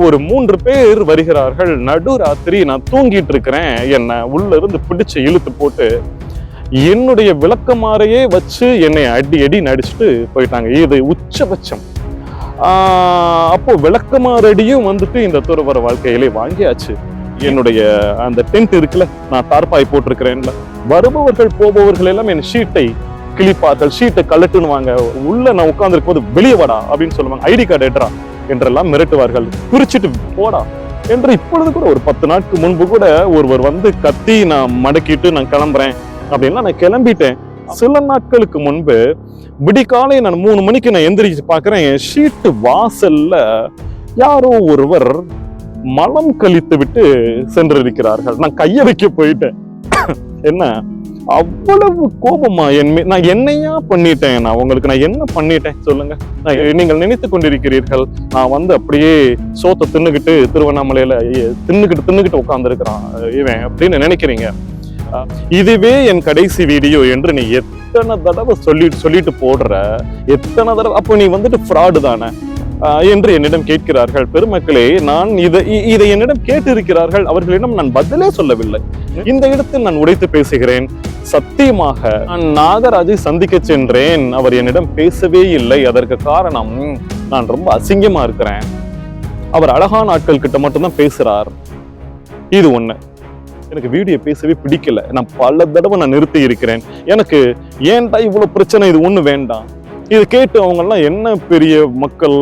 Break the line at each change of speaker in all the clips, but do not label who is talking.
ஒரு மூன்று பேர் வருகிறார்கள். நடுராத்திரி நான் தூங்கிட்டு இருக்கிறேன் என்னை உள்ள இருந்து பிடிச்சு இழுத்து போட்டு என்னுடைய விளக்கமாறையே வச்சு என்னை அடி அடி நடிச்சுட்டு போயிட்டாங்க. இது உச்சபட்சம். ஆஹ் அப்போ விளக்கமாறடியும் வந்துட்டு இந்த துறவர வாழ்க்கையிலே வாங்கியாச்சு. என்னுடைய அந்த டென்ட் இருக்குல்ல நான் தார்பாய் போட்டிருக்கிறேன்ல. வருபவர்கள் போபவர்கள் எல்லாம் என் ஷீட்டை கிழிப்பார்கள். ஷீட்டை கலட்டுனுவாங்க உள்ள நான் உட்காந்துருக்கும் போது வெளியே வாடா அப்படின்னு சொல்லுவாங்க. ஐடி கார்டு எட்ரா என்றெல்லாம் மிரட்டுவார்கள். குறிச்சிட்டு போடா. என்று இப்பொழுது கூட ஒரு பத்து நாட்கு முன்பு கூட ஒருவர் வந்து கத்தி நான் மடக்கிட்டு நான் கிளம்புறேன் அப்படின்னா நான் கிளம்பிட்டேன். சில நாட்களுக்கு முன்பு விடிகாலை நான் மூணு மணிக்கு நான் எந்திரிச்சு பார்க்குறேன். என் ஷீட்டு வாசல்ல யாரோ ஒருவர் மலம் கழித்து விட்டு சென்றிருக்கிறார்கள். நான் கையை வைக்க போயிட்டேன். என்ன? அவ்வளவு கோபமா என் மீ- நான் என்னையா பண்ணிட்டேன்? நான் உங்களுக்கு நான் என்ன பண்ணிட்டேன்? சொல்லுங்க. நான் நீங்கள் நினைத்து கொண்டிருக்கிறீர்கள். நான் வந்து அப்படியே சோத்தை தின்னுக்கிட்டு திருவண்ணாமலையில தின்னுக்கிட்டு தின்னுக்கிட்டு உட்கார்ந்துருக்கிறான். இவன் அப்படின்னு நினைக்கிறீங்க? இதுவே என் கடைசி வீடியோ என்று நீ எத்தனை தடவை சொல்லி சொல்லிட்டு போடுற? எத்தனை தடவை அப்போ நீ வந்துட்டு ஃப்ராடு தானே? என்று என்னிடம் கேட்கிறார்கள். பெருமக்களே நான் இதை இதை என்னிடம் கேட்டிருக்கிறார்கள். அவர்களிடம் நான் பதிலே சொல்லவில்லை. இந்த இடத்தில் நான் உடைத்து பேசுகிறேன். சத்தியமாக நான் நாகராஜை சந்திக்க சென்றேன். அவர் என்னிடம் பேசவே இல்லை. அதற்கு காரணம் நான் ரொம்ப அசிங்கமா இருக்கிறேன். அவர் அழகான ஆட்கள் கிட்ட மட்டும்தான் பேசுறார். இது ஒண்ணு. எனக்கு வீடியோ பேசவே பிடிக்கல. நான் பல தடவை நான் நிறுத்தி இருக்கிறேன். எனக்கு ஏன்டா இவ்வளவு பிரச்சனை? இது ஒண்ணு வேண்டாம். இது கேட்டு அவங்க எல்லாம் என்ன பெரிய மக்கள்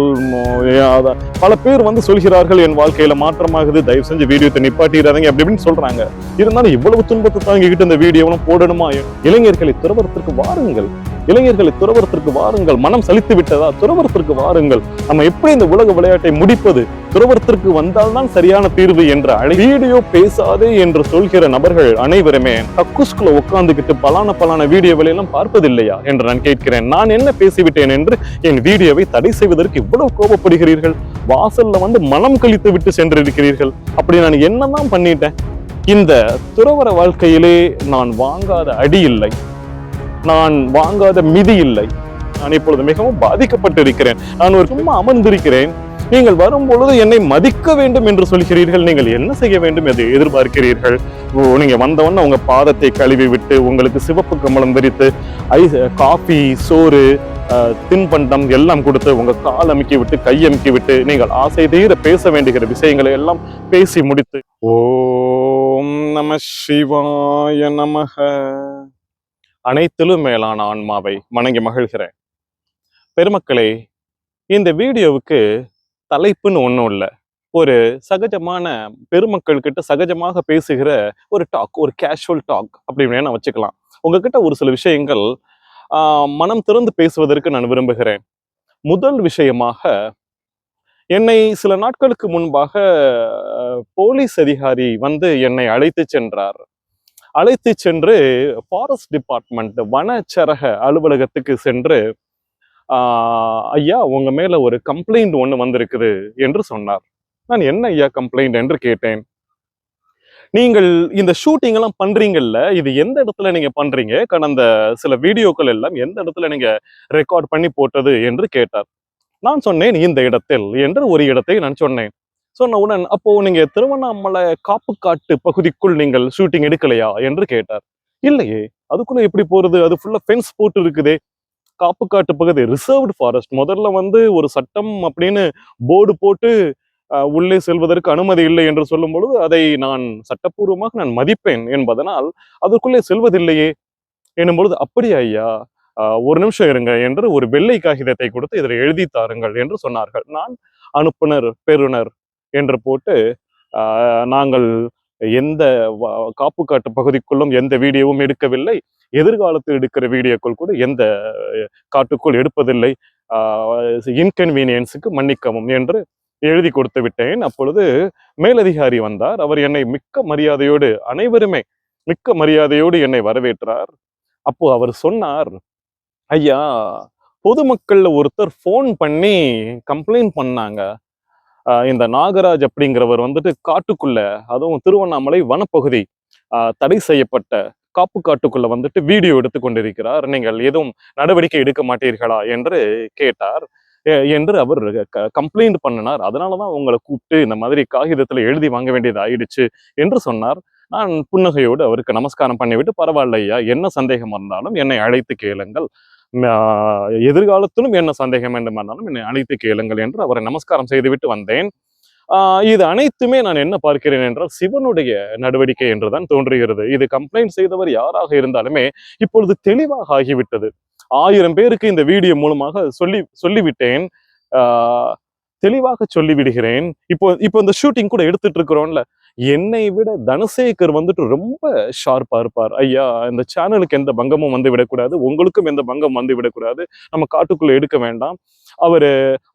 பல பேர் வந்து சொல்கிறார்கள் என் வாழ்க்கையில மாற்றமாகுது தயவு செஞ்சு வீடியோத்தை நிப்பாட்டிடாதீங்க அப்படி சொல்றாங்க. இருந்தாலும் இவ்வளவு துன்பத்தை தாங்கிக்கிட்டு இந்த வீடியோவெல்லாம் போடணுமா? இளைஞர்களை துறவரத்திற்கு வாருங்கள். இளைஞர்களை துறவரத்திற்கு வாருங்கள். மனம் சலித்து விட்டதா? துறவரத்திற்கு வாருங்கள். நம்ம எப்படி இந்த உலக விளையாட்டை முடிப்பது? துறவரத்திற்கு வந்தால்தான் சரியான தீர்வு என்ற அழை வீடியோ பேசாதே என்று சொல்கிற நபர்கள் அனைவருமே கக்குஸ்குள்ள உட்கார்ந்துகிட்டு பலான பலான வீடியோவை எல்லாம் பார்ப்பதில்லையா? என்று நான் கேட்கிறேன். நான் என்ன பேசிவிட்டேன் என்று என் வீடியோவை தடை செய்வதற்கு இவ்வளவு கோபப்படுகிறீர்கள்? வாசல்ல வந்து மனம் கழித்து விட்டு சென்றிருக்கிறீர்கள். அப்படி நான் என்னதான் பண்ணிட்டேன்? இந்த துறவர வாழ்க்கையிலே நான் வாங்காத அடி இல்லை. நான் வாங்காத மிதி இல்லை. நான் இப்பொழுது மிகவும் பாதிக்கப்பட்டிருக்கிறேன். நான் ஒரு சும்மா அமர்ந்திருக்கிறேன். நீங்கள் வரும்பொழுது என்னை மதிக்க வேண்டும் என்று சொல்கிறீர்கள். நீங்கள் என்ன செய்ய வேண்டும் என்று எதிர்பார்க்கிறீர்கள்? ஓ, நீங்க வந்தவொன்னே உங்க பாதத்தை கழுவி விட்டு உங்களுக்கு சிவப்பு கமலம் விரித்து ஐஸ் காபி சோறு தின்பண்டம் எல்லாம் கொடுத்து உங்க கால் அமுக்கி விட்டு கை அமுக்கி விட்டு நீங்கள் ஆசை தீர பேச வேண்டுகிற விஷயங்களை எல்லாம் பேசி முடித்து ஓம் நம சிவாய நமக. அனைத்திலும் மேலான ஆன்மாவை வணங்கி மகிழ்கிறேன். பெருமக்களே இந்த வீடியோவுக்கு தலைப்புன்னு ஒன்றும் இல்லை. ஒரு சகஜமான பெருமக்கள் கிட்ட சகஜமாக பேசுகிற ஒரு டாக் ஒரு கேஷுவல் டாக் அப்படின்னு வச்சுக்கலாம். உங்ககிட்ட ஒரு சில விஷயங்கள் ஆஹ், மனம் திறந்து பேசுவதற்கு நான் விரும்புகிறேன். முதல் விஷயமாக என்னை சில நாட்களுக்கு முன்பாக போலீஸ் அதிகாரி வந்து என்னை அழைத்து சென்றார். அழைத்து சென்று ஃபாரஸ்ட் டிபார்ட்மெண்ட் வனச்சரக அலுவலகத்துக்கு சென்று ஐயா உங்க மேல ஒரு கம்ப்ளைண்ட் ஒண்ணு வந்திருக்குது என்று சொன்னார். நான் என்ன ஐயா கம்ப்ளைண்ட் என்று கேட்டேன்? நீங்கள் இந்த ஷூட்டிங் எல்லாம் பண்றீங்கல்ல இது எந்த இடத்துல நீங்க பண்றீங்க? கடந்த சில வீடியோக்கள் எல்லாம் எந்த இடத்துல நீங்க ரெக்கார்ட் பண்ணி போட்டது என்று கேட்டார். நான் சொன்னேன் இந்த இடத்தில் என்று ஒரு இடத்தை நான் சொன்னேன். சொன்ன உடன் அப்போ நீங்க திருவண்ணாமலை காப்புக்காட்டு பகுதிக்குள் நீங்கள் ஷூட்டிங் எடுக்கலையா? என்று கேட்டார். இல்லையே அதுக்குள்ள எப்படி போறது? அது ஃபுல்லா ஃபென்ஸ் போட்டு இருக்குதே. காப்புக்காட்டு பகுதி ரிசர்வ்டு ஃபாரஸ்ட் முதல்ல வந்து ஒரு சட்டம் அப்படின்னு போர்டு போட்டு உள்ளே செல்வதற்கு அனுமதி இல்லை என்று சொல்லும் பொழுது அதை நான் சட்டப்பூர்வமாக நான் மதிப்பேன் என்பதனால் அதற்குள்ளே செல்வதில்லையே என்னும் பொழுது அப்படியா ஐயா ஒரு நிமிஷம் இருங்க என்று ஒரு வெள்ளை காகிதத்தை கொடுத்து இதில் எழுதி தாருங்கள் என்று சொன்னார்கள். நான் அனுப்புனர் பெறுநர் என்று போட்டு நாங்கள் எந்த வ- காப்புக்காட்டு பகுதிக்குள்ளும் எந்த வீடியோவும் எடுக்கவில்லை. எதிர்காலத்தில் எடுக்கிற வீடியோக்கள் கூட எந்த காட்டுக்குள் எடுப்பதில்லை. இன்கன்வீனியன்ஸுக்கு மன்னிக்கவும் என்று எழுதி கொடுத்து விட்டேன். அப்பொழுது மேலதிகாரி வந்தார். அவர் என்னை மிக்க மரியாதையோடு அனைவருமே மிக்க மரியாதையோடு என்னை வரவேற்றார். அப்போ அவர் சொன்னார் ஐயா பொதுமக்கள்ல ஒருத்தர் ஃபோன் பண்ணி கம்ப்ளைண்ட் பண்ணாங்க. ஆஹ் இந்த நாகராஜ் அப்படிங்கிறவர் வந்துட்டு காட்டுக்குள்ள அதுவும் திருவண்ணாமலை வனப்பகுதி ஆஹ் தடை செய்யப்பட்ட காப்பு காட்டுக்குள்ள வந்துட்டு வீடியோ எடுத்து கொண்டிருக்கிறார். நீங்கள் எதுவும் நடவடிக்கை எடுக்க மாட்டீர்களா என்று கேட்டார். என்று அவர் கம்ப்ளைண்ட் பண்ணினார். அதனாலதான் உங்களை கூப்பிட்டு இந்த மாதிரி காகிதத்துல எழுதி வாங்க வேண்டியது ஆயிடுச்சு என்று சொன்னார். நான் புன்னகையோடு அவருக்கு நமஸ்காரம் பண்ணிவிட்டு பரவாயில்ல ஐயா என்ன சந்தேகம் இருந்தாலும் என்னை அழைத்து கேளுங்கள். எதிர்காலத்திலும் என்ன சந்தேகம் வேண்டுமானாலும் என்னை அழைத்து கேளுங்கள் என்று அவரை நமஸ்காரம் செய்துவிட்டு வந்தேன். இது அனைத்துமே நான் என்ன பார்க்கிறேன் என்றால் சிவனுடைய நடவடிக்கை என்றுதான் தோன்றுகிறது. இது கம்ப்ளைண்ட் செய்தவர் யாராக இருந்தாலுமே இப்பொழுது தெளிவாக ஆகிவிட்டது. ஆயிரம் பேருக்கு இந்த வீடியோ மூலமாக சொல்லி சொல்லிவிட்டேன். தெளிவாக சொல்லிவிடுகிறேன். இப்போ இப்போ இந்த ஷூட்டிங் கூட எடுத்துட்டு இருக்கிறோம்ல. என்னை விட தனசேகர் வந்துட்டு ரொம்ப ஷார்ப்பாக இருப்பார். ஐயா இந்த சேனலுக்கு எந்த பங்கமும் வந்து விடக்கூடாது. உங்களுக்கும் எந்த பங்கம் வந்து விடக்கூடாது. நம்ம காட்டுக்குள்ளே எடுக்க வேண்டாம். அவர்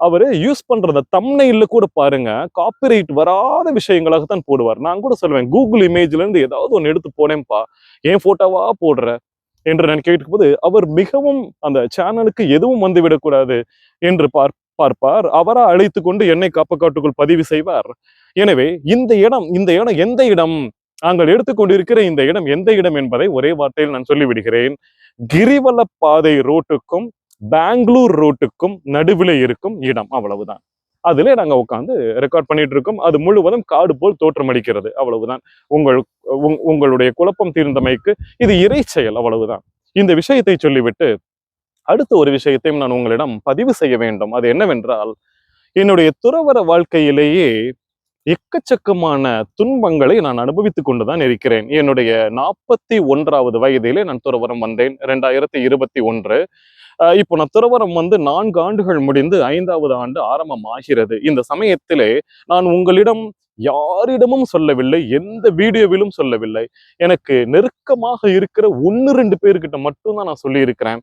அவர் யூஸ் பண்ணுறத தம்னையில் கூட பாருங்க. காப்பிரைட் வராத விஷயங்களாக தான் போடுவார். நான் கூட சொல்லுவேன் கூகுள் இமேஜ்லேருந்து ஏதாவது ஒன்று எடுத்து போனேன்ப்பா. என் ஃபோட்டோவா போடுற? என்று நான் கேட்கும்போது அவர் மிகவும் அந்த சேனலுக்கு எதுவும் வந்து விடக்கூடாது என்று பார் பார்ப்பார். அவரா அழைத்து கொண்டு என்னை காப்பக்காட்டுக்குள் பதிவு செய்வார். எனவே இந்த இடம் இந்த இடம் எந்த இடம்? நாங்கள் எடுத்துக்கொண்டிருக்கிற இந்த இடம் எந்த இடம் என்பதை ஒரே வார்த்தையில் நான் சொல்லிவிடுகிறேன். கிரிவல பாதை ரோட்டுக்கும் பெங்களூர் ரோட்டுக்கும் நடுவில் இருக்கும் இடம் அவ்வளவுதான். அதிலே நாங்க உட்காந்து ரெக்கார்ட் பண்ணிட்டு இருக்கோம் அது முழுவதும் காடு போல் தோற்றமளிக்கிறது அவ்வளவுதான். உங்கள் உங்- உங்களுடைய குழப்பம் தீர்ந்தமைக்கு இது இறை செயல் அவ்வளவுதான். இந்த விஷயத்தை சொல்லிவிட்டு அடுத்த ஒரு விஷயத்தையும் நான் உங்களிடம் பதிவு செய்ய வேண்டும். அது என்னவென்றால் என்னுடைய துறவர வாழ்க்கையிலேயே எக்கச்சக்கமான துன்பங்களை நான் அனுபவித்துக் கொண்டுதான் இருக்கிறேன். என்னுடைய நாற்பத்தி ஒன்றாவது வயதிலே நான் துறவரம் வந்தேன் ரெண்டாயிரத்தி இருபத்தி ஒன்று. இப்போ நான் துறவரம் வந்து நான்கு ஆண்டுகள் முடிந்து ஐந்தாவது ஆண்டு ஆரம்பம் ஆகிறது. இந்த சமயத்திலே நான் உங்களிடம் யாரிடமும் சொல்லவில்லை எந்த வீடியோவிலும் சொல்லவில்லை. எனக்கு நெருக்கமாக இருக்கிற ஒன்று ரெண்டு பேர்கிட்ட மட்டும்தான் நான் சொல்லியிருக்கிறேன்.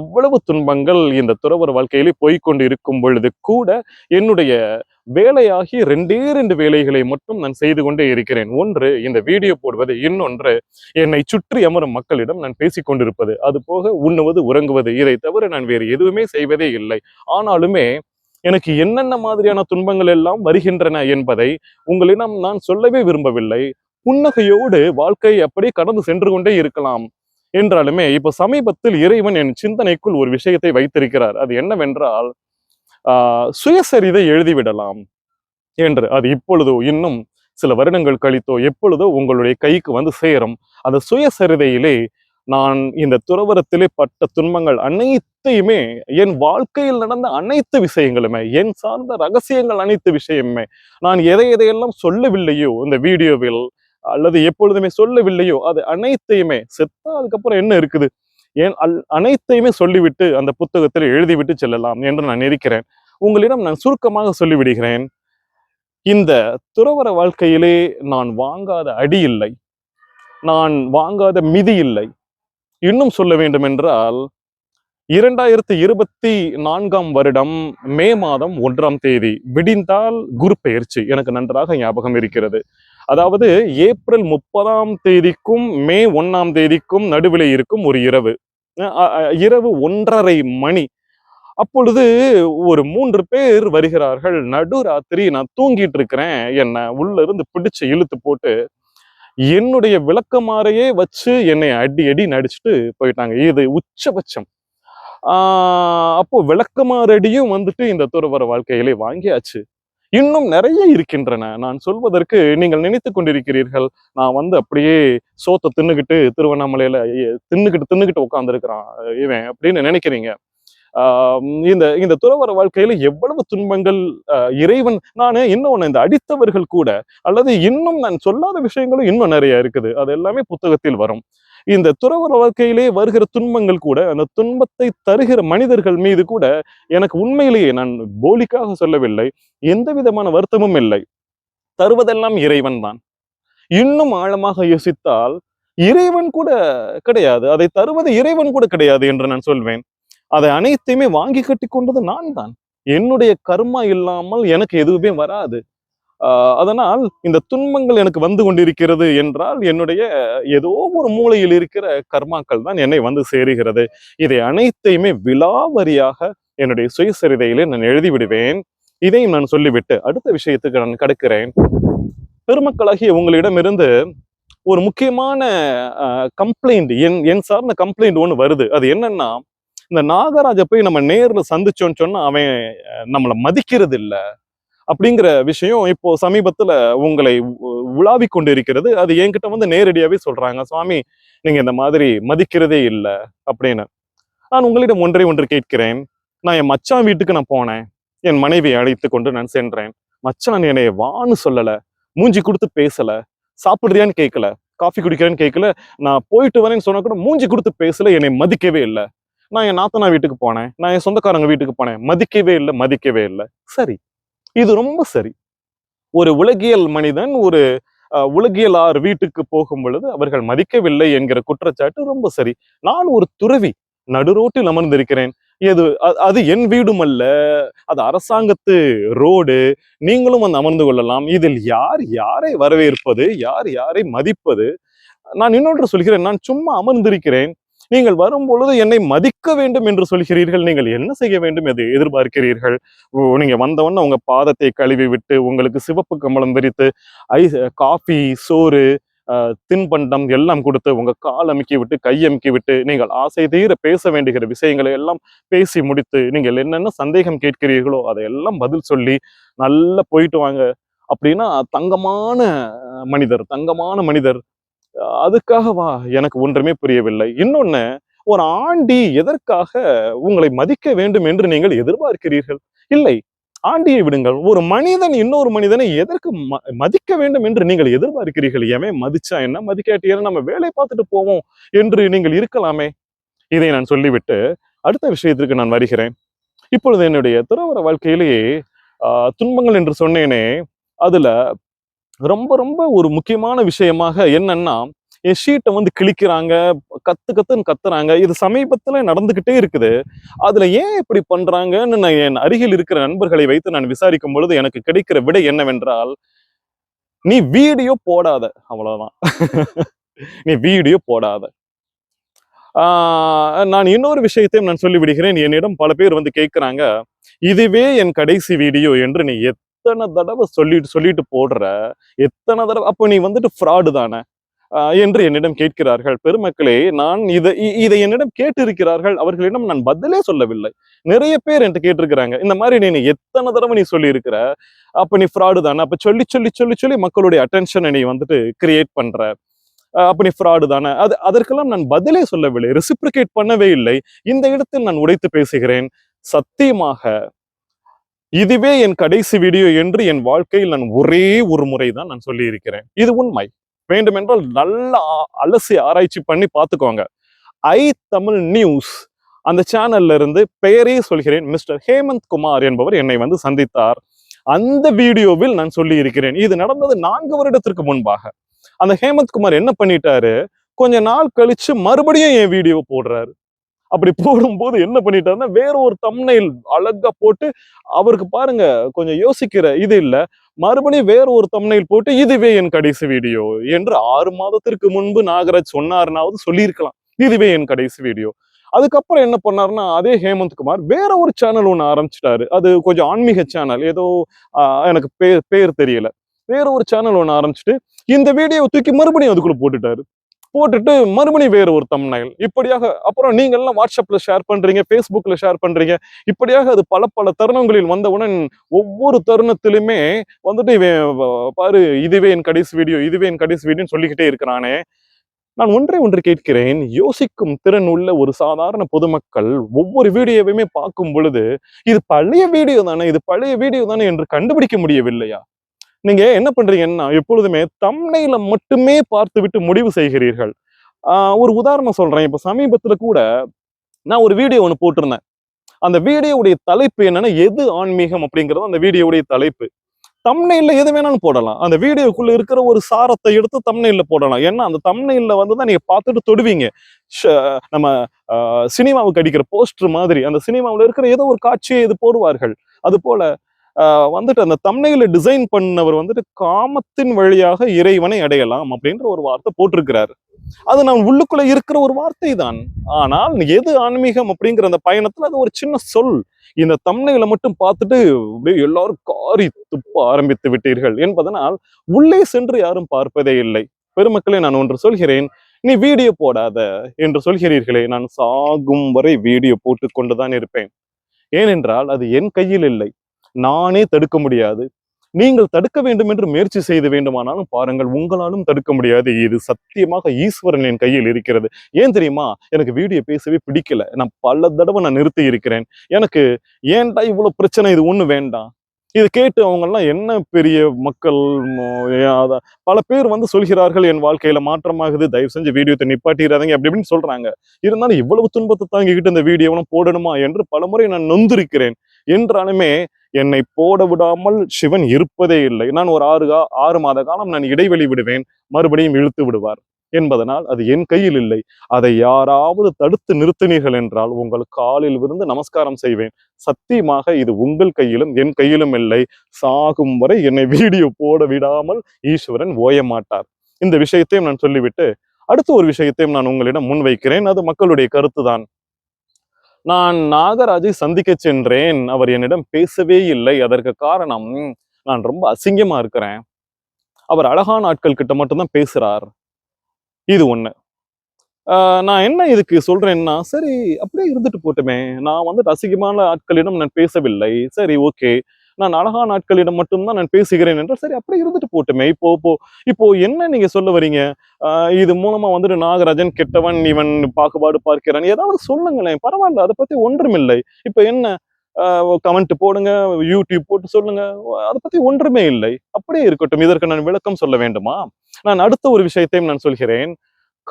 அவ்வளவு துன்பங்கள் இந்த துறவர் வாழ்க்கையிலே போய்க்கொண்டு இருக்கும் பொழுது கூட என்னுடைய வேலையாகி ரெண்டே ரெண்டு வேலைகளை மட்டும் நான் செய்து கொண்டே இருக்கிறேன். ஒன்று இந்த வீடியோ போடுவது. இன்னொன்று என்னை சுற்றி அமரும் மக்களிடம் நான் பேசிக் கொண்டிருப்பது அது போக உண்ணுவது உறங்குவது. இதை தவிர நான் வேறு எதுவுமே செய்வதே இல்லை. ஆனாலுமே எனக்கு என்னென்ன மாதிரியான துன்பங்கள் எல்லாம் வருகின்றன என்பதை உங்களிடம் நான் சொல்லவே விரும்பவில்லை. புன்னகையோடு வாழ்க்கை அப்படியே கடந்து சென்று கொண்டே இருக்கலாம். என்றாலுமே இப்ப சமீபத்தில் இறைவன் என் சிந்தனைக்குள் ஒரு விஷயத்தை வைத்திருக்கிறார். அது என்னவென்றால் ஆஹ் சுயசரிதை எழுதிவிடலாம் என்று. அது இப்பொழுதோ இன்னும் சில வருடங்கள் கழித்தோ எப்பொழுதோ உங்களுடைய கைக்கு வந்து சேரும். அந்த சுயசரிதையிலே நான் இந்த துறவரத்திலே பட்ட துன்பங்கள் அனைத்தையுமே என் வாழ்க்கையில் நடந்த அனைத்து விஷயங்களுமே என் சார்ந்த ரகசியங்கள் அனைத்து விஷயமுமே நான் எதை எதையெல்லாம் சொல்லவில்லையோ இந்த வீடியோவில் அல்லது எப்பொழுதுமே சொல்லவில்லையோ அது அனைத்தையுமே செத்தா அதுக்கப்புறம் என்ன இருக்குது? ஏன் அல் அனைத்தையுமே சொல்லிவிட்டு அந்த புத்தகத்தில் எழுதிவிட்டு செல்லலாம் என்று நான் இருக்கிறேன். உங்களிடம் நான் சுருக்கமாக சொல்லிவிடுகிறேன். இந்த துறவர வாழ்க்கையிலே நான் வாங்காத அடி இல்லை. நான் வாங்காத மிதி இல்லை. இன்னும் சொல்ல வேண்டும் என்றால் இரண்டாயிரத்தி இருபத்தி நான்காம் வருடம் மே மாதம் ஒன்றாம் தேதி விடிந்தால் குரு பெயர்ச்சி எனக்கு நன்றாக ஞாபகம் இருக்கிறது. அதாவது ஏப்ரல் முப்பதாம் தேதிக்கும் மே ஒன்னாம் தேதிக்கும் நடுவில் இருக்கும் ஒரு இரவு. அஹ் இரவு ஒன்றரை மணி. அப்பொழுது ஒரு மூன்று பேர் வருகிறார்கள். நடுராத்திரி நான் தூங்கிட்டு இருக்கிறேன். என்னை உள்ள இருந்து பிடிச்சு இழுத்து போட்டு என்னுடைய விளக்கமாறையே வச்சு என்னை அடி அடி நடிச்சுட்டு போயிட்டாங்க. இது உச்சபட்சம். ஆஹ் அப்போ விளக்கமாறடியும் வந்துட்டு இந்த துறவர வாழ்க்கையிலே வாங்கியாச்சு. இன்னும் நிறைய இருக்கின்றன. நான் சொல்வதற்கு நீங்கள் நினைத்து கொண்டிருக்கிறீர்கள். நான் வந்து அப்படியே சோத்தை தின்னுக்கிட்டு திருவண்ணாமலையில தின்னுக்கிட்டு தின்னுக்கிட்டு உட்காந்துருக்கிறான் இவன் அப்படின்னு நினைக்கிறீங்க. ஆஹ் இந்த இந்த துறவர வாழ்க்கையில எவ்வளவு துன்பங்கள் இறைவன் நான் இன்னொன்னு இந்த அடித்தவர்கள் கூட அல்லது இன்னும் நான் சொல்லாத விஷயங்களும் இன்னும் நிறைய இருக்குது. அது எல்லாமே புத்தகத்தில் வரும். இந்த துறவர வாழ்க்கையிலே வருகிற துன்பங்கள் கூட அந்த துன்பத்தை தருகிற மனிதர்கள் மீது கூட எனக்கு உண்மையிலேயே நான் போலிக்காக சொல்லவில்லை. எந்த விதமான வருத்தமும் இல்லை. தருவதெல்லாம் இறைவன் தான். இன்னும் ஆழமாக யோசித்தால் இறைவன் கூட கிடையாது. அதை தருவது இறைவன் கூட கிடையாது என்று நான் சொல்வேன். அதை அனைத்தையுமே வாங்கி கட்டி கொண்டது நான் தான். என்னுடைய கர்மா இல்லாமல் எனக்கு எதுவுமே வராது. அதனால் இந்த துன்பங்கள் எனக்கு வந்து கொண்டிருக்கிறது என்றால் என்னுடைய ஏதோ ஒரு மூலையில் இருக்கிற கர்மாக்கள் தான் என்னை வந்து சேருகிறது. இதை அனைத்தையுமே விலாவரியாக என்னுடைய சுயசரிதையிலே நான் எழுதி விடுவேன் இதையும் நான் சொல்லிவிட்டு அடுத்த விஷயத்துக்கு நான் கடக்கிறேன். பெருமக்களாகிய உங்களிடமிருந்து ஒரு முக்கியமான கம்ப்ளைண்ட் என் என் சார்ந்த கம்ப்ளைண்ட் ஒன்று வருது. அது என்னன்னா இந்த நாகராஜை போய் நம்ம நேர்ல சந்திச்சோன்னு சொன்னா அவன் நம்மளை மதிக்கிறது இல்ல அப்படிங்கிற விஷயம் இப்போ சமீபத்துல உங்களை உ- உலாவிக் கொண்டு இருக்கிறது அது என்கிட்ட வந்து நேரடியாவே சொல்றாங்க சுவாமி நீங்க இந்த மாதிரி மதிக்கிறதே இல்லை அப்படின்னு. நான் உங்களிடம் ஒன்றே ஒன்று கேட்கிறேன். நான் என் மச்சான் வீட்டுக்கு நான் போனேன். என் மனைவியை அழைத்து கொண்டு நான் சென்றேன். மச்சான் என்னைய வான்னு சொல்லல மூஞ்சி கொடுத்து பேசல சாப்பிடுறியான்னு கேட்கல காஃபி குடிக்கிறேன்னு கேட்கல நான் போயிட்டு வரேன்னு சொன்னா கூட மூஞ்சி கொடுத்து பேசல என்னை மதிக்கவே இல்லை. நான் என் நாத்தனா வீட்டுக்கு போனேன். நான் என் சொந்தக்காரங்க வீட்டுக்கு போனேன். மதிக்கவே இல்லை மதிக்கவே இல்லை. சரி இது ரொம்ப சரி. ஒரு உலகியல் மனிதன் ஒரு அஹ், உலகியலார் வீட்டுக்கு போகும் பொழுது அவர்கள் மதிக்கவில்லை என்கிற குற்றச்சாட்டு ரொம்ப சரி. நான் ஒரு துறவி நடுரோட்டில் அமர்ந்திருக்கிறேன். எது அது என் வீடும் அல்ல அது அரசாங்கத்து ரோடு. நீங்களும் வந்து அமர்ந்து கொள்ளலாம். இதில் யார் யாரை வரவேற்பது? யார் யாரை மதிப்பது? நான் இன்னொன்று சொல்கிறேன். நான் சும்மா அமர்ந்திருக்கிறேன். நீங்கள் வரும் பொழுது என்னை மதிக்க வேண்டும் என்று சொல்கிறீர்கள். நீங்கள் என்ன செய்ய வேண்டும் எது எதிர்பார்க்கிறீர்கள்? ஓ, நீங்க வந்தவொடனே உங்க பாதத்தை கழுவி விட்டு உங்களுக்கு சிவப்பு கம்பளம் விரித்து ஐஸ் காஃபி சோறு தின்பண்டம் எல்லாம் கொடுத்து உங்கள் கால் அமுக்கி விட்டு கை அமுக்கி விட்டு நீங்கள் ஆசை தீர பேச வேண்டுகிற விஷயங்களை எல்லாம் பேசி முடித்து நீங்கள் என்னென்ன சந்தேகம் கேட்கிறீர்களோ அதையெல்லாம் பதில் சொல்லி நல்லா போயிட்டு வாங்க. அப்படின்னா தங்கமான மனிதர் தங்கமான மனிதர் அதுக்காக வா எனக்கு ஒன்றுமே புரியவில்லை. இன்னொன்னு ஒரு ஆண்டி எதற்காக உங்களை மதிக்க வேண்டும் என்று நீங்கள் எதிர்பார்க்கிறீர்கள்? இல்லை ஆண்டியை விடுங்கள். ஒரு மனிதன் இன்னொரு மனிதனை எதற்கு ம- மதிக்க வேண்டும் என்று நீங்கள் எதிர்பார்க்கிறீர்கள்? ஏமே மதிச்சா என்ன? மதிக்காட்டியா நம்ம வேலை பார்த்துட்டு போவோம் என்று நீங்கள் இருக்கலாமே? இதை நான் சொல்லிவிட்டு அடுத்த விஷயத்திற்கு நான் வருகிறேன். இப்பொழுது என்னுடைய துறவர வாழ்க்கையிலேயே ஆஹ், துன்பங்கள் என்று சொன்னேனே அதுல ரொம்ப ரொம்ப ஒரு முக்கியமான விஷயமாக என்னன்னா என் ஷீட்டை வந்து கிழிக்கிறாங்க கத்து கத்துன்னு கத்துறாங்க. இது சமீபத்துல நடந்துகிட்டே இருக்குது. அதுல ஏன் இப்படி பண்றாங்கன்னு நான் என் அருகில் இருக்கிற நண்பர்களை வைத்து நான் விசாரிக்கும் பொழுது எனக்கு கிடைக்கிற விடை என்னவென்றால் நீ வீடியோ போடாத. அவ்வளவுதான். நீ வீடியோ போடாத. ஆஹ் நான் இன்னொரு விஷயத்தையும் நான் சொல்லி விடுகிறேன் என்னிடம் பல பேர் வந்து கேட்குறாங்க இதுவே என் கடைசி வீடியோ என்று நீ எத்தனை தடவை சொல்லிட்டு சொல்லிட்டு போடுற எத்தனை தடவை அப்போ நீ வந்துட்டு ஃப்ராடு தானே? ஆஹ் என்று என்னிடம் கேட்கிறார்கள். பெருமக்களே நான் இதை இதை என்னிடம் கேட்டிருக்கிறார்கள். அவர்களிடம் நான் பதிலே சொல்லவில்லை. நிறைய பேர் என்கிட்ட கேட்டிருக்கிறாங்க. இந்த மாதிரி நீ எத்தனை தடவை நீ சொல்லியிருக்கிற? அப்போ அப்ப நீ ஃப்ராடு தானே? அப்ப சொல்லி சொல்லி சொல்லி சொல்லி மக்களுடைய அட்டென்ஷனை நீ வந்துட்டு கிரியேட் பண்ற. அப்போ அப்ப நீ ஃப்ராடு தானே? அது அதற்கெல்லாம் நான் பதிலே சொல்லவில்லை. ரெசிப்ரிகேட் பண்ணவே இல்லை. இந்த இடத்தில் நான் உடைத்து பேசுகிறேன். சத்தியமாக இதுவே என் கடைசி வீடியோ என்று என் வாழ்க்கையில் நான் ஒரே ஒரு முறை தான் நான் சொல்லியிருக்கிறேன். இது உண்மை. வேண்டுமென்றால் நல்லா அலசி ஆராய்ச்சி பண்ணி பார்த்துக்கோங்க. ஐ தமிழ் நியூஸ் அந்த சேனல்ல இருந்து பெயரே சொல்கிறேன். மிஸ்டர் ஹேமந்த் குமார் என்பவர் என்னை வந்து சந்தித்தார். அந்த வீடியோவில் நான் சொல்லி இருக்கிறேன் இது நடந்தது நான்கு வருடத்திற்கு முன்பாக. அந்த ஹேமந்த் குமார் என்ன பண்ணிட்டாரு? கொஞ்ச நாள் கழிச்சு மறுபடியும் என் வீடியோ போடுறாரு. அப்படி போடும்போது என்ன பண்ணிட்டாருன்னா வேற ஒரு தம்னைல் அழகா போட்டு அவருக்கு பாருங்க கொஞ்சம் யோசிக்கிற இது இல்ல. மறுபடியும் வேற ஒரு தம்னைல் போட்டு இதுவே என் கடைசி வீடியோ என்று ஆறு மாதத்திற்கு முன்பு நாகராஜ் சொன்னாருனாவது சொல்லியிருக்கலாம். இதுவே என் கடைசி வீடியோ அதுக்கப்புறம் என்ன பண்ணாருன்னா அதே ஹேமந்த் குமார் வேற ஒரு சேனல் ஒன்று ஆரம்பிச்சிட்டாரு. அது கொஞ்சம் ஆன்மீக சேனல் ஏதோ ஆஹ், எனக்கு பேர் பேர் தெரியல. வேற ஒரு சேனல் ஒன்று ஆரம்பிச்சுட்டு இந்த வீடியோவை தூக்கி மறுபடியும் அதுக்குள்ள போட்டுட்டாரு. போட்டுட்டு மறுபடியும் வேறு ஒரு தம்னைல் இப்படியாக அப்புறம் நீங்க எல்லாம் வாட்ஸ்அப்ல ஷேர் பண்றீங்க ஃபேஸ்புக்ல ஷேர் பண்றீங்க. இப்படியாக அது பல பல தருணங்களில் வந்தவுடன் ஒவ்வொரு தருணத்திலுமே வந்துட்டு இவன் பாரு இதுவே என் கடைசி வீடியோ இதுவே என் கடைசி வீடியோன்னு சொல்லிக்கிட்டே இருக்கிறானே. நான் ஒன்றை ஒன்று கேட்கிறேன் யோசிக்கும் திறன் உள்ள ஒரு சாதாரண பொதுமக்கள் ஒவ்வொரு வீடியோவையுமே பார்க்கும் பொழுது இது பழைய வீடியோ தானே இது பழைய வீடியோ தானே என்று கண்டுபிடிக்க முடியவில்லையா? நீங்க என்ன பண்றீங்கன்னா எப்பொழுதுமே தம்னையில மட்டுமே பார்த்து விட்டு முடிவு செய்கிறீர்கள். ஆஹ் ஒரு உதாரணம் சொல்றேன். இப்ப சமீபத்துல கூட நான் ஒரு வீடியோ ஒன்று போட்டிருந்தேன். அந்த வீடியோவுடைய தலைப்பு என்னன்னா எது ஆன்மீகம் அப்படிங்கிறது அந்த வீடியோவுடைய தலைப்பு. தம்னையில எது வேணாலும் போடலாம். அந்த வீடியோக்குள்ள இருக்கிற ஒரு சாரத்தை எடுத்து தம்னையில போடலாம். ஏன்னா அந்த தம்னையில் வந்து தான் நீங்க பார்த்துட்டு தொடுவீங்க. நம்ம ஆஹ், சினிமாவுக்கு அடிக்கிற போஸ்டர் மாதிரி. அந்த சினிமாவுல இருக்கிற ஏதோ ஒரு காட்சியை இது போடுவார்கள். அது போல வந்துட்டு அந்த தம்னையில டிசைன் பண்ணவர் வந்துட்டு காமத்தின் வழியாக இறைவனை அடையலாம் அப்படின்ற ஒரு வார்த்தை போட்டிருக்கிறாரு. அது நான் உள்ளுக்குள்ள இருக்கிற ஒரு வார்த்தை தான் ஆனால் எது ஆன்மீகம் அப்படிங்கிற அந்த பயணத்துல அது ஒரு சின்ன சொல். இந்த தம்னையில மட்டும் பார்த்துட்டு அப்படியே எல்லாரும் காரி துப்ப ஆரம்பித்து விட்டீர்கள் என்பதனால் உள்ளே சென்று யாரும் பார்ப்பதே இல்லை. பெருமக்களே நான் ஒன்று சொல்கிறேன். நீ வீடியோ போடாத என்று சொல்கிறீர்களே நான் சாகும் வரை வீடியோ போட்டு கொண்டுதான் இருப்பேன். ஏனென்றால் அது என் கையில் இல்லை. நானே தடுக்க முடியாது. நீங்கள் தடுக்க வேண்டும் என்று முயற்சி செய்து வேண்டுமானாலும் பாருங்கள் உங்களாலும் தடுக்க முடியாது. இது சத்தியமாக ஈஸ்வரன் என் கையில் இருக்கிறது. ஏன் தெரியுமா? எனக்கு வீடியோ பேசவே பிடிக்கல. நான் பல தடவை நான் நிறுத்தி இருக்கிறேன். எனக்கு ஏன்டா இவ்வளவு பிரச்சனை? இது ஒண்ணு வேண்டாம். இதை கேட்டு அவங்க எல்லாம் என்ன பெரிய மக்கள் பல பேர் வந்து சொல்கிறார்கள் என் வாழ்க்கையில மாற்றமாகுது. தயவு செஞ்சு வீடியோத்தை நிப்பாட்டிடாதீங்க அப்படி இப்படின்னு சொல்றாங்க. இருந்தாலும் இவ்வளவு துன்பத்தை தாங்கிக்கிட்டு இந்த வீடியோவெல்லாம் போடணுமா என்று பலமுறை நான் நொந்திருக்கிறேன். என்றாலுமே என்னை போட விடாமல் சிவன் இருப்பதே இல்லை. நான் ஒரு ஆறு கா- ஆறு மாத காலம் நான் இடைவெளி விடுவேன். மறுபடியும் இழுத்து விடுவார். என்பதனால் அது என் கையில் இல்லை. அதை யாராவது தடுத்து நிறுத்தினீர்கள் என்றால் உங்கள் காலில் விழுந்து நமஸ்காரம் செய்வேன். சத்தியமாக இது உங்கள் கையிலும் என் கையிலும் இல்லை. சாகும் வரை என்னை வீடியோ போட விடாமல் ஈஸ்வரன் ஓய மாட்டார். இந்த விஷயத்தையும் நான் சொல்லிவிட்டு அடுத்த ஒரு விஷயத்தையும் நான் உங்களிடம் முன்வைக்கிறேன். அது மக்களுடைய கருத்துதான். நான் நாகராஜை சந்திக்க சென்றேன். அவர் என்னிடம் பேசவே இல்லை. அதற்கு காரணம் நான் ரொம்ப அசிங்கமா இருக்கிறேன். அவர் அழகான ஆட்கள் கிட்ட மட்டும்தான் பேசுறார். இது ஒண்ணு. ஆஹ் நான் என்ன இதுக்கு சொல்றேன்னா சரி அப்படியே இருந்துட்டு போட்டுமே. நான் வந்து அசிங்கமான ஆட்களிடம் நான் பேசவில்லை. சரி ஓகே. நான் அழகா நாட்களிடம் மட்டும்தான் நான் பேசுகிறேன் என்றால் சரி அப்படியே இருந்துட்டு போட்டுமே. இப்போ இப்போ இப்போ என்ன நீங்க சொல்ல வரீங்க? இது மூலமா வந்துட்டு நாகராஜன் கெட்டவன் இவன் பாகுபாடு பார்க்கிறான். ஏதாவது சொல்லுங்களேன். பரவாயில்ல அதை பத்தி ஒன்றுமில்லை. இப்போ என்ன? கமெண்ட் போடுங்க யூடியூப் போட்டு சொல்லுங்க. அதை பத்தி ஒன்றுமே இல்லை. அப்படியே இருக்கட்டும். இதற்கு நான் விளக்கம் சொல்ல வேண்டுமா? நான் அடுத்த ஒரு விஷயத்தையும் நான் சொல்கிறேன்.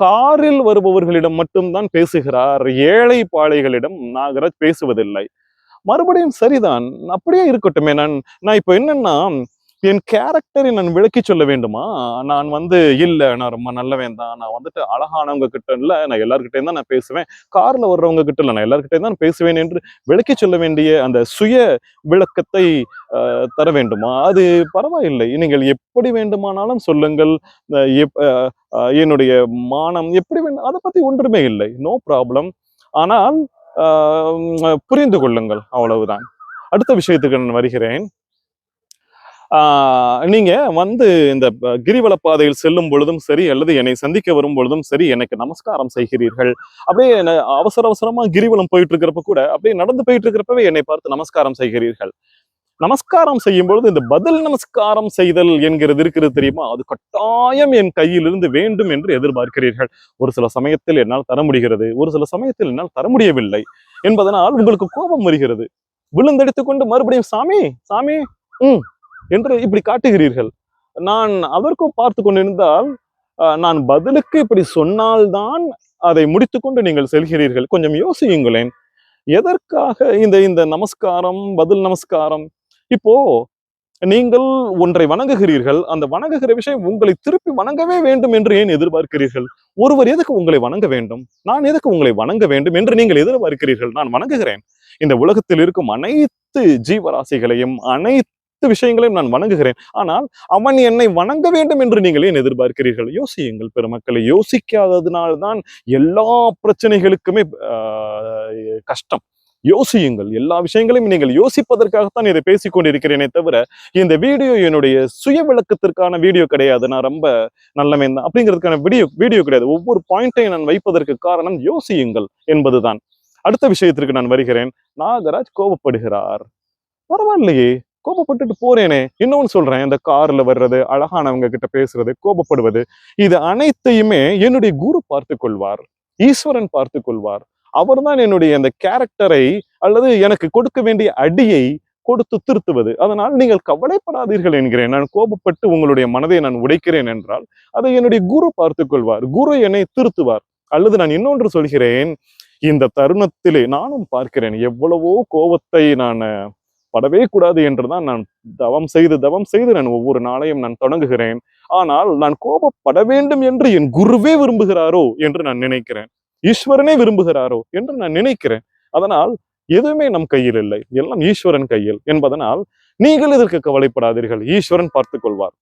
காரில் வருபவர்களிடம் மட்டும்தான் பேசுகிறார். ஏழை பாழைகளிடம் நாகராஜ் பேசுவதில்லை. மறுபடியும் சரிதான். அப்படியே இருக்கட்டுமே. நான் நான் இப்போ என்னன்னா என் கேரக்டரை நான் விளக்கி சொல்ல வேண்டுமா? நான் வந்து இல்லை நான் ரொம்ப நல்லவன் தான். நான் வந்துட்டு அழகானவங்க கிட்ட இல்லை. நான் எல்லாருக்கிட்டையும் தான் நான் பேசுவேன். கார்ல வர்றவங்க கிட்ட இல்லை. நான் எல்லார்கிட்டயும் தான் பேசுவேன் என்று விளக்கி சொல்ல வேண்டிய அந்த சுய விளக்கத்தை ஆஹ், தர வேண்டுமா? அது பரவாயில்லை. நீங்கள் எப்படி வேண்டுமானாலும் சொல்லுங்கள். எப்- அஹ், என்னுடைய மானம் எப்படி வேண்டும் அதை பத்தி ஒன்றுமே இல்லை. நோ ப்ராப்ளம் ஆனால் புரிந்து கொள்ளுங்கள். அவ்வளவுதான். அடுத்த விஷயத்துக்கு நான் வருகிறேன். ஆஹ், நீங்க வந்து இந்த ப- கிரிவல பாதையில் செல்லும் பொழுதும் சரி அல்லது என்னை சந்திக்க வரும் பொழுதும் சரி எனக்கு நமஸ்காரம் செய்கிறீர்கள். அப்படியே என்ன அவசர அவசரமா கிரிவலம் போயிட்டு இருக்கிறப்ப கூட அப்படியே நடந்து போயிட்டு இருக்கிறப்பவே என்னை பார்த்து நமஸ்காரம் செய்கிறீர்கள். நமஸ்காரம் செய்யும் பொழுது இந்த பதில் நமஸ்காரம் செய்தல் என்கிறது இருக்கிறது தெரியுமா? அது கட்டாயம் என் கையிலிருந்து வேண்டும் என்று எதிர்பார்க்கிறீர்கள். ஒரு சில சமயத்தில் என்னால் தர முடிகிறது. ஒரு சில சமயத்தில் என்னால் தர முடியவில்லை என்பதனால் உங்களுக்கு கோபம் வருகிறது. விழுந்தெடுத்து கொண்டு மறுபடியும் சாமி சாமி ம் என்று இப்படி காட்டுகிறீர்கள். நான் அவருக்கும் பார்த்து கொண்டிருந்தால் நான் பதிலுக்கு இப்படி சொன்னால்தான் அதை முடித்துக்கொண்டு நீங்கள் செல்கிறீர்கள். கொஞ்சம் யோசியுங்களேன். எதற்காக இந்த இந்த நமஸ்காரம் பதில் நமஸ்காரம் இப்போ நீங்கள் ஒன்றை வணங்குகிறீர்கள் அந்த வணங்குகிற விஷயம் உங்களை திருப்பி வணங்கவே வேண்டும் என்று ஏன் எதிர்பார்க்கிறீர்கள்? ஒருவர் எதுக்கு உங்களை வணங்க வேண்டும்? நான் எதுக்கு உங்களை வணங்க வேண்டும் என்று நீங்கள் எதிர்பார்க்கிறீர்கள்? நான் வணங்குகிறேன். இந்த உலகத்தில் இருக்கும் அனைத்து ஜீவராசிகளையும் அனைத்து விஷயங்களையும் நான் வணங்குகிறேன். ஆனால் அவன் என்னை வணங்க வேண்டும் என்று நீங்கள் ஏன் எதிர்பார்க்கிறீர்கள்? யோசியுங்கள் பெருமக்களை யோசிக்காததுனால்தான் எல்லா பிரச்சனைகளுக்குமே கஷ்டம். யோசியுங்கள். எல்லா விஷயங்களையும் நீங்கள் யோசிப்பதற்காகத்தான் இதை பேசிக்கொண்டிருக்கிறேனே தவிர இந்த வீடியோ என்னுடைய சுய விளக்கத்திற்கான வீடியோ கிடையாது. நான் ரொம்ப நல்லவன் தான் அப்படிங்கிறதுக்கான வீடியோ வீடியோ கிடையாது. ஒவ்வொரு பாயிண்ட்டையும் நான் வைப்பதற்கு காரணம் யோசியுங்கள் என்பதுதான். அடுத்த விஷயத்திற்கு நான் வருகிறேன். நாகராஜ் கோபப்படுகிறார். பரவாயில்லையே கோபப்பட்டுட்டு போறேனே. இன்னொன்னு சொல்றேன். இந்த கார்ல வர்றது அழகானவங்க கிட்ட பேசுறது கோபப்படுவது இது அனைத்தையுமே என்னுடைய குரு பார்த்து கொள்வார் ஈஸ்வரன் பார்த்து கொள்வார் அவர் தான் என்னுடைய அந்த கேரக்டரை அல்லது எனக்கு கொடுக்க வேண்டிய அடியை கொடுத்து திருத்துவது. அதனால் நீங்கள் கவலைப்படாதீர்கள் என்கிறேன். நான் கோபப்பட்டு உங்களுடைய மனதை நான் உடைக்கிறேன் என்றால் அதை என்னுடைய குரு பார்த்து கொள்வார். குரு என்னை திருத்துவார். அல்லது நான் இன்னொன்று சொல்கிறேன். இந்த தருணத்திலே நானும் பார்க்கிறேன். எவ்வளவோ கோபத்தை நான் படவே கூடாது என்றுதான் நான் தவம் செய்து தவம் செய்து நான் ஒவ்வொரு நாளையும் நான் தொடங்குகிறேன். ஆனால் நான் கோபப்பட வேண்டும் என்று என் குருவே விரும்புகிறாரோ என்று நான் நினைக்கிறேன். ஈஸ்வரனே விரும்புகிறாரோ என்று நான் நினைக்கிறேன். அதனால் எதுவுமே நம் கையில் இல்லை. எல்லாம் ஈஸ்வரன் கையில் என்பதனால் நீங்கள் இதற்கு கவலைப்படாதீர்கள். ஈஸ்வரன் பார்த்துக் கொள்வார்.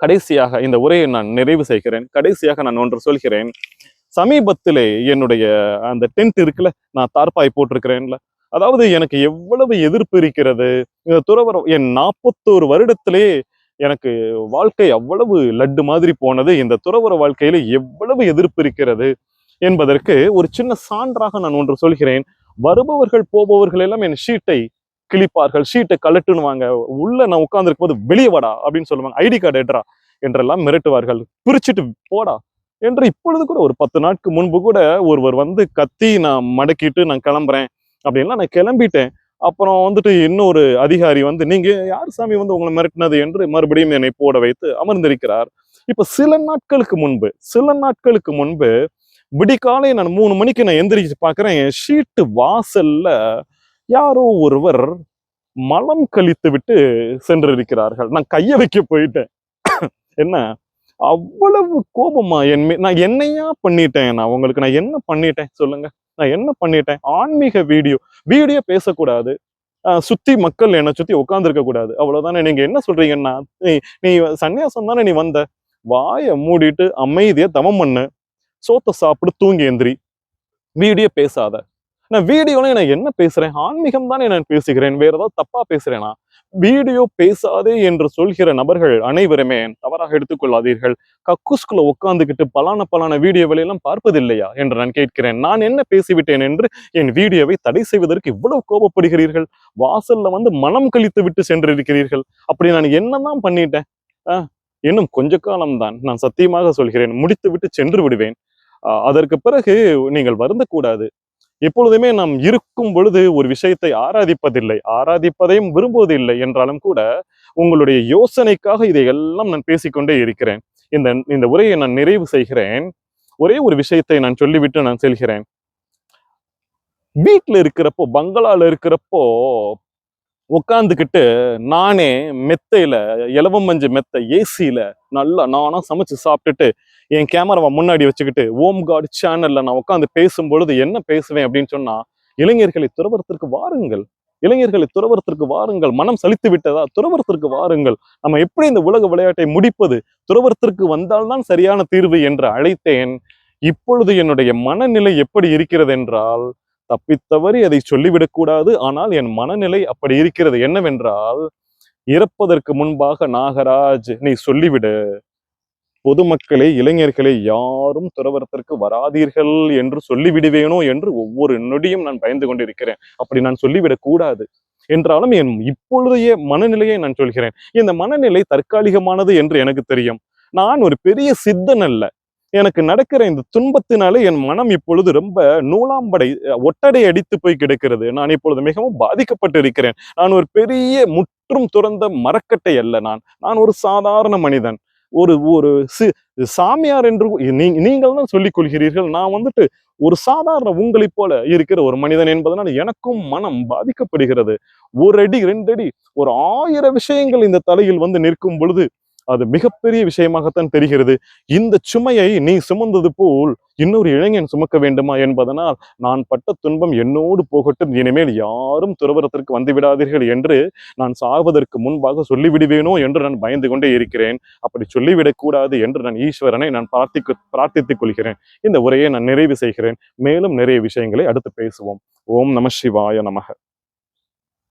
கடைசியாக இந்த உரையை நான் நிறைவு செய்கிறேன். கடைசியாக நான் ஒன்று சொல்கிறேன். சமீபத்திலே என்னுடைய அந்த டென்ட் இருக்குல்ல நான் தார்பாய் போட்டிருக்கிறேன்ல. அதாவது எனக்கு எவ்வளவு எதிர்ப்பு இருக்கிறது. இந்த துறவரம் என் நாற்பத்தோரு வருடத்திலே எனக்கு வாழ்க்கை அவ்வளவு லட்டு மாதிரி போனது. இந்த துறவர வாழ்க்கையில எவ்வளவு எதிர்ப்பு இருக்கிறது. என்பதற்கு ஒரு சின்ன சான்றாக நான் ஒன்று சொல்கிறேன். வருபவர்கள் போபவர்கள் எல்லாம் என் ஷீட்டை கிழிப்பார்கள் ஷீட்டை கலட்டுனுவாங்க உள்ள நான் உட்கார்ந்துருக்கும் போது வெளியே வாடா அப்படின்னு சொல்லுவாங்க. ஐடி கார்டு எட்ரா என்றெல்லாம் மிரட்டுவார்கள். பிரிச்சுட்டு போடா என்று இப்பொழுது கூட ஒரு பத்து நாட்கு முன்பு கூட ஒருவர் வந்து கத்தி நான் மடக்கிட்டு நான் கிளம்புறேன் அப்படின்லாம் நான் கிளம்பிட்டேன். அப்புறம் வந்துட்டு இன்னொரு அதிகாரி வந்து நீங்க யார் சாமி வந்து உங்களை மிரட்டினது? என்று மறுபடியும் என்னை போட வைத்து அமர்ந்திருக்கிறார். இப்ப சில நாட்களுக்கு முன்பு சில நாட்களுக்கு முன்பு விடிக்காலை நான் மூணு மணிக்கு நான் எந்திரிச்சு பார்க்குறேன். என் ஷீட்டு வாசல்ல யாரோ ஒருவர் மலம் கழித்து விட்டு சென்றிருக்கிறார்கள். நான் கையை வைக்க போயிட்டேன். என்ன? அவ்வளவு கோபமா என் நான் என்னையா பண்ணிட்டேன்? நான் உங்களுக்கு நான் என்ன பண்ணிட்டேன்? சொல்லுங்க. நான் என்ன பண்ணிட்டேன்? ஆன்மீக வீடியோ வீடியோ பேசக்கூடாது. ஆஹ் சுத்தி மக்கள் என்னை சுத்தி உட்காந்துருக்க கூடாது. அவ்வளவுதானே. நீங்க என்ன சொல்றீங்கன்னா நீ நீ சன்னியாசம் தானே நீ வந்த? வாயை மூடிட்டு அமைதியா தவம் பண்ணு. சோத்தை சாப்பிடு தூங்கி எந்திரி. வீடியோ பேசாத. நான் வீடியோல நான் என்ன பேசுறேன்? ஆன்மீகம் தானே நான் பேசுகிறேன். வேற ஏதாவது தப்பா பேசுறேனா? வீடியோ பேசாதே என்று சொல்கிற நபர்கள் அனைவருமே தவறாக எடுத்துக்கொள்ளாதீர்கள். கக்கூஸ்குள்ள உட்காந்துக்கிட்டு பலான பலான வீடியோவை பார்ப்பதில்லையா என்று நான் கேட்கிறேன். நான் என்ன பேசிவிட்டேன் என்று என் வீடியோவை தடை செய்வதற்கு இவ்வளவு கோபப்படுகிறீர்கள்? வாசல்ல வந்து மனம் கழித்து விட்டு சென்றிருக்கிறீர்கள். அப்படி நான் என்னதான் பண்ணிட்டேன்? ஆஹ் இன்னும் கொஞ்ச காலம்தான். நான் சத்தியமாக சொல்கிறேன். முடித்து விட்டு சென்று விடுவேன். அதற்கு பிறகு நீங்கள் வருந்தக்கூடாது. எப்பொழுதுமே நாம் இருக்கும் பொழுது ஒரு விஷயத்தை ஆராதிப்பதில்லை. ஆராதிப்பதையும் விரும்புவதில்லை என்றாலும் கூட உங்களுடைய யோசனைக்காக இதை எல்லாம் நான் பேசிக்கொண்டே இருக்கிறேன். இந்த இந்த உரையை நான் நிறைவு செய்கிறேன். ஒரே ஒரு விஷயத்தை நான் சொல்லிவிட்டு நான் செல்கிறேன். வீட்ல இருக்கிறப்போ பங்களால இருக்கிறப்போ உட்காந்துக்கிட்டு நானே மெத்தையில இலவம் மஞ்சு மெத்தை ஏசியில நல்லா நானா சமைச்சு சாப்பிட்டுட்டு என் கேமராவை முன்னாடி வச்சுக்கிட்டு ஓம் காட் சேனல்ல நான் உட்காந்து பேசும் பொழுது என்ன பேசுவேன்? அப்படின்னு சொன்னா இளைஞர்களை துறவரத்திற்கு வாருங்கள். இளைஞர்களை துறவரத்திற்கு வாருங்கள். மனம் சலித்து விட்டதா? துறவரத்திற்கு வாருங்கள். நம்ம எப்படி இந்த உலக விளையாட்டை முடிப்பது? துறவரத்திற்கு வந்தால்தான் சரியான தீர்வு என்று அழைத்தேன். இப்பொழுது என்னுடைய மனநிலை எப்படி இருக்கிறது என்றால் தப்பித்தவறி அதை சொல்லிவிடக்கூடாது. ஆனால் என் மனநிலை அப்படி இருக்கிறது என்னவென்றால் இறப்பதற்கு முன்பாக நாகராஜ் நீ சொல்லிவிடு. பொதுமக்களே இளைஞர்களே யாரும் துறவரத்திற்கு வராதீர்கள் என்று சொல்லிவிடுவேனோ என்று ஒவ்வொரு நொடியும் நான் பயந்து கொண்டிருக்கிறேன். அப்படி நான் சொல்லிவிடக் கூடாது என்றாலும் என் இப்பொழுதைய மனநிலையை நான் சொல்கிறேன். இந்த மனநிலை தற்காலிகமானது என்று எனக்கு தெரியும். நான் ஒரு பெரிய சித்தன் அல்ல. எனக்கு நடக்கிற இந்த துன்பத்தினாலே என் மனம் இப்பொழுது ரொம்ப நூலாம்படை ஒட்டடை அடித்து போய் கிடக்கிறது. நான் இப்பொழுது மிகவும் பாதிக்கப்பட்டு இருக்கிறேன் நான் ஒரு பெரிய முற்றும் துறந்த மரக்கட்டை அல்ல நான். நான் ஒரு சாதாரண மனிதன். ஒரு ஒரு சி சாமியார் என்று நீ- நீங்கள் தான் சொல்லிக் கொள்கிறீர்கள். நான் வந்துட்டு ஒரு சாதாரண உங்களைப் போல இருக்கிற ஒரு மனிதன் என்பதனால் எனக்கும் மனம் பாதிக்கப்படுகிறது. ஒரு அடி ரெண்டு அடி ஒரு ஆயிரம் விஷயங்கள் இந்த தலையில் வந்து நிற்கும் பொழுது அது மிகப்பெரிய விஷயமாகத்தான் தெரிகிறது. இந்த சுமையை நீ சுமந்தது போல் இன்னொரு இளைஞன் சுமக்க வேண்டுமா என்பதனால் நான் பட்ட துன்பம் என்னோடு போகட்டும் இனிமேல் யாரும் துறவரத்திற்கு வந்து விடாதீர்கள் என்று நான் சாவதற்கு முன்பாக சொல்லிவிடுவேனோ என்று நான் பயந்து கொண்டே இருக்கிறேன். அப்படி சொல்லிவிடக்கூடாது என்று நான் ஈஸ்வரனை நான் பிரார்த்திக்க பிரார்த்தித்துக் கொள்கிறேன். இந்த உரையை நான் நிறைவு செய்கிறேன். மேலும் நிறைய விஷயங்களை அடுத்து பேசுவோம். ஓம் நம சிவாய நமக.